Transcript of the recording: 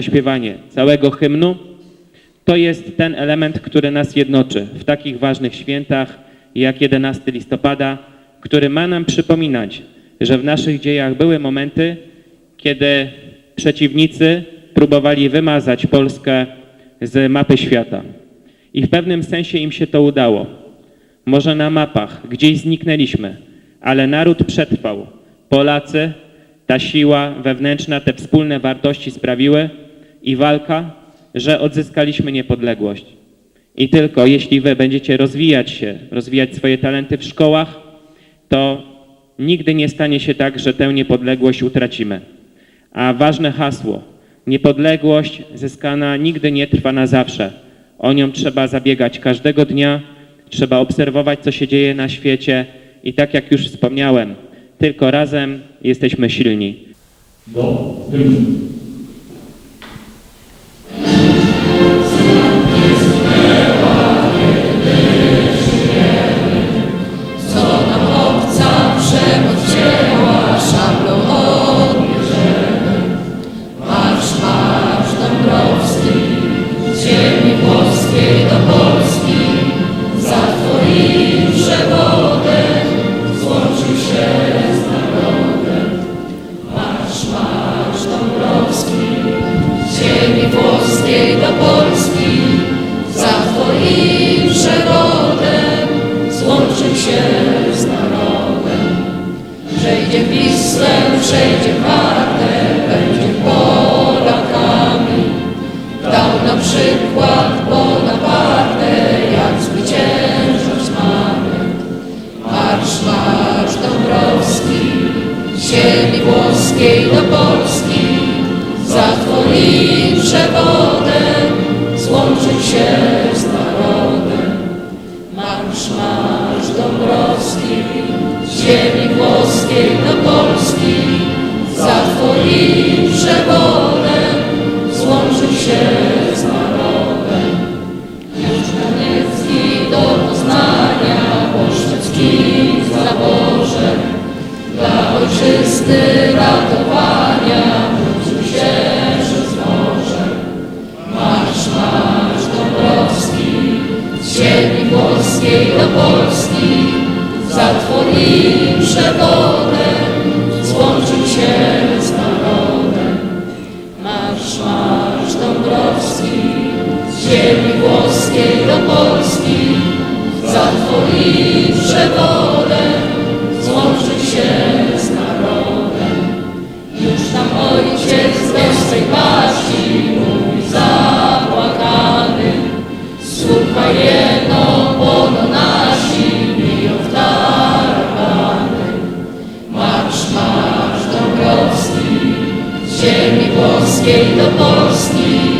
zaśpiewanie całego hymnu, to jest ten element, który nas jednoczy w takich ważnych świętach jak 11 listopada, który ma nam przypominać, że w naszych dziejach były momenty, kiedy przeciwnicy próbowali wymazać Polskę z mapy świata. I w pewnym sensie im się to udało. Może na mapach gdzieś zniknęliśmy, ale naród przetrwał. Polacy, ta siła wewnętrzna, te wspólne wartości sprawiły i walka, że odzyskaliśmy niepodległość. I tylko jeśli wy będziecie rozwijać się, rozwijać swoje talenty w szkołach, to nigdy nie stanie się tak, że tę niepodległość utracimy. A ważne hasło: niepodległość zyskana nigdy nie trwa na zawsze. O nią trzeba zabiegać każdego dnia, trzeba obserwować, co się dzieje na świecie i tak jak już wspomniałem, tylko razem jesteśmy silni. do Wisłę, przejdzie Wartę, będzie Polakami. Dał na przykład Bonaparte, jak zwyciężać mamy. Marsz, marsz Dąbrowski, ziemi włoskiej do Polski, za twoim przewodem złączył się z narodem. Marsz, marsz Dąbrowski, ziemi do Polski, za twoim przewodem złączył się z narodem. Już Koniecki do Poznania, Poszczecki w zaborze, dla ojczyzny ratowania wrócił się przez morze. Marsz, marsz Dąbrowski, z ziemi włoskiej do Polski, za twoim przewodem ziemi włoskiej do Polski, za twoim przewodem złączył się z narodem. Już tam ojciec ze swej paści mówi zapłakany, słuchaj jeno, bono nasi biją w tarabany. Marsz, marsz Dąbrowski, z ziemi włoskiej do Polski,